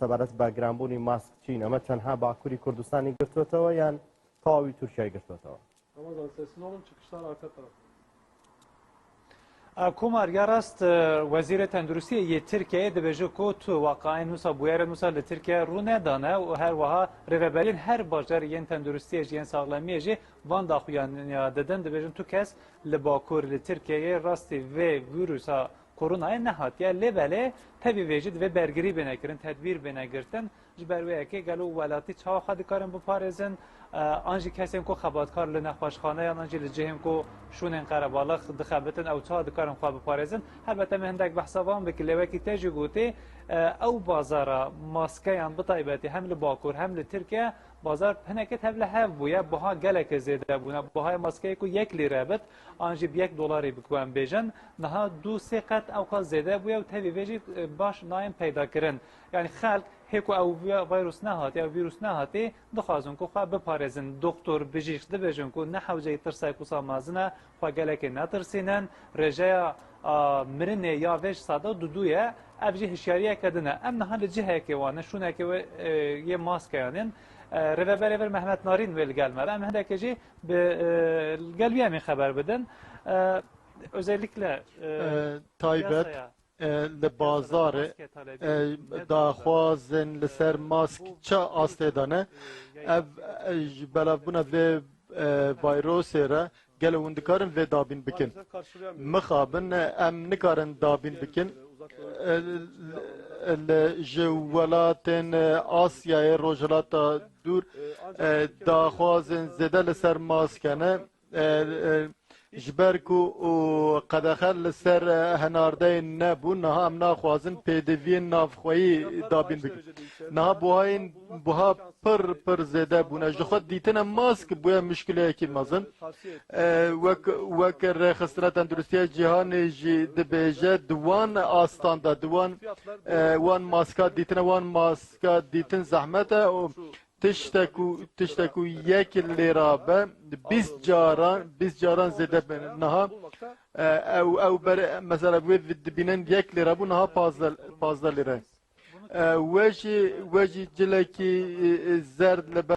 سەبارەت بە گرانبوونی ماسک چین ئەمە چەندها باکووری کوردستانی گرتوتەوە یان تەواوی تورکیای گرتوتەوە Ramazan sesli olun çıkışlar arka taraf. کومار یا راست وزیر تندرستی یه ترکیه دبیجه کو تو واقعا نوسا بویر نوسا لترکیه رو ندانه و هر وها ریوبرین هر باجر ین تندرستی ین ساغلمی جی وان دا خویان ددن دبیجن تو کس لباکور لترکیه راستی و ویروسا کرونا نهات یا لبله تبی وجد و برگری بنکرن تدبیر بنگرتن جبروی که گلو ولاتی چا خد کارن بپارزن آنجی کسی کو خباتکار لنخوشخانه یا آنجی لجهم کو شونن قربالغ دخبتن او چا دکارن خواب بپارزن البته مهندک بحثوان بکلیوه کی تجی گوتی او بازارا ماسکیان بطایبتی هم لباکور هم لترکیه بازار هنکت هبل هف بویا بها گلک زیده بونا بهای ماسکه کو یک لیره بد آنجی یک دلاری بکوان بیجن نها دو سه قط او قا زیده بویا و تبی بیجی باش نایم پیدا کرن یعنی خلق هیکو او ویروس نهات یا ویروس نهاتی دخوازن کو خواه بپارزن دکتر بجیش دبیجن کو نحوجه ترسای کو سامازنه خواه گلک نترسینن رجایا مرنه یا وش ساده دودویه ابجی هشیاریه کدنه ام نها لجهه که وانه شونه که یه ماسک یعنی ربابری بر محمد نارین ویل gelmedi. Ama hendekeci gelbiye mi haber bedin? Özellikle تایبەت li bazarê daxwazên li ser mask ça astêdane ev ji belavbûna vê vayrosê re gelê hûn dikarin vê dabîn bikin. Mixabin em nikarin dabîn bikin ji welatên Asyayê rojhilata dûr daxwazên zêde li ser maskene ji ber ku qedexer li ser henardeyên nebûn niha em naxwazin pêdiviyên navxweyî dabîn bikin niha buhayên buha pir pir zêde bûne. Ji xwe dîtine mask bûye müşkileyekî mezin. Wek wek rêxistina tenduristiya cîhanê jî dibêje di wan astan de di wan wan maska dîtine wan maska dîtin zehmet e تشتكو تشتكو يك الليرابة بس جاران بس جاران زد بينها او او بر مثلا ود بينن يك ليرابو نها بازل بازل ليره وجي وجي جلكي زرد